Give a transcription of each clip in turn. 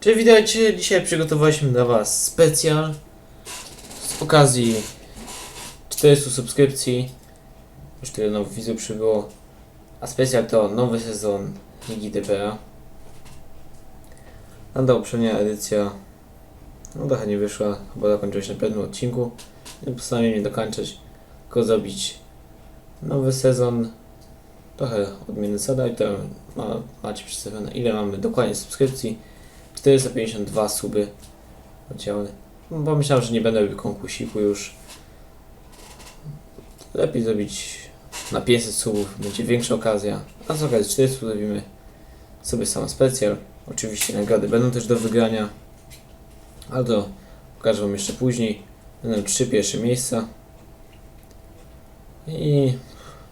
Cześć, witajcie. Dzisiaj przygotowaliśmy dla Was specjal z okazji 400 subskrypcji. Już tyle nowych widzów przybyło. A specjal to nowy sezon Ligi DPA. Nada poprzednia edycja no trochę nie wyszła, bo zakończyła się na pewnym odcinku. Nie postanowiłem nie dokończyć, tylko zrobić nowy sezon. Trochę odmienny sada i to ma, macie przedstawione ile mamy dokładnie subskrypcji. 452 suby oddziały. No, bo myślałem, że nie będę robił konkursiku już. Lepiej zrobić na 500 subów, będzie większa okazja. A z okazji 400 zrobimy sobie sam specjal. Oczywiście nagrody będą też do wygrania. Ale to pokażę Wam jeszcze później. Będą trzy pierwsze miejsca. I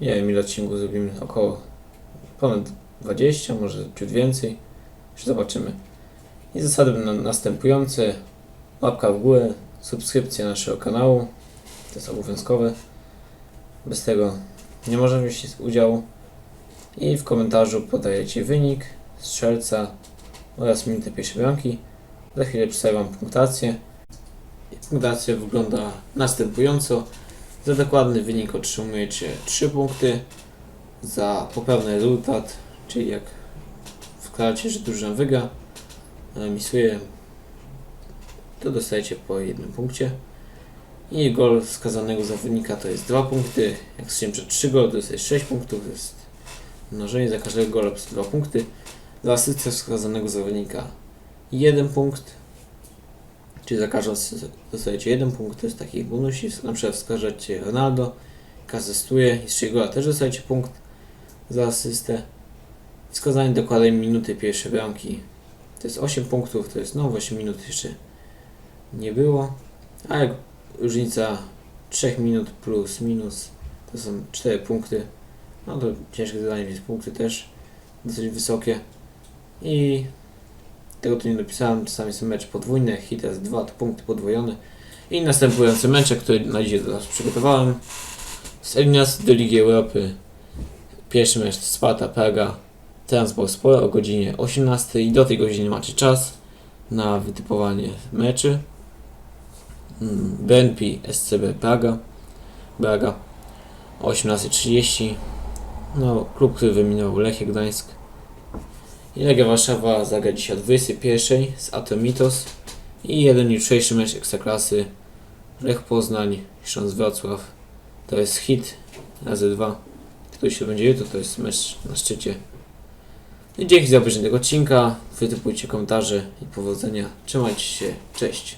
nie wiem ile odcinków zrobimy, około ponad 20, może ciut więcej. Zobaczymy. I zasady będą następujące. Łapka w górę, subskrypcja naszego kanału. To jest obowiązkowe. Bez tego nie możemy wziąć udziału. I w komentarzu podajecie wynik, strzelca oraz minutę pierwszej bramki. Za chwilę przedstawię Wam punktację. Punktacja wygląda następująco. Za dokładny wynik otrzymujecie 3 punkty. Za poprawny rezultat, czyli jak wkladacie, że drużyna wygra, misuje, to dostajecie po jednym punkcie. I gol wskazanego zawodnika to jest 2 punkty. Jak strzeliłem przed 3 gol, to jest 6 punktów. To jest mnożenie za każdego gola plus 2 punkty. Za asystę wskazanego zawodnika 1 punkt. Czyli za każdą dostajecie 1 punkt. To jest taki bonusik. Na przykład wskażecie Ronaldo, asystuje i strzeli gola też dostajecie punkt za asystę. Wskazanie dokładnej minuty pierwszej bramki to jest 8 punktów, to jest no 8 minut jeszcze nie było. A jak różnica 3 minut plus minus to są 4 punkty. No to ciężkie zadanie, więc punkty też dosyć wysokie. I tego tu nie dopisałem, czasami są mecze podwójne, hit jest 2 to punkty podwojone. I następujące mecze, które na dzisiaj dla Was przygotowałem. Z eliminacji do Ligi Europy. Pierwszy mecz Sparta Praga Transport Sport o godzinie 18 i do tej godziny macie czas na wytypowanie meczy. Mm, BNP SCB Praga. Braga o 18.30 no, klub, który wyminował Lechia Gdańsk. I Legia Warszawa zagra dzisiaj o 21 z Atomitos i jeden jutrzejszy mecz Ekstraklasy. Lech Poznań Śląsk Wrocław. To jest hit razy 2 który się będzie jutro, to jest mecz na szczycie dzięki za obejrzenie tego odcinka. Wytypujcie komentarze i powodzenia. Trzymajcie się. Cześć.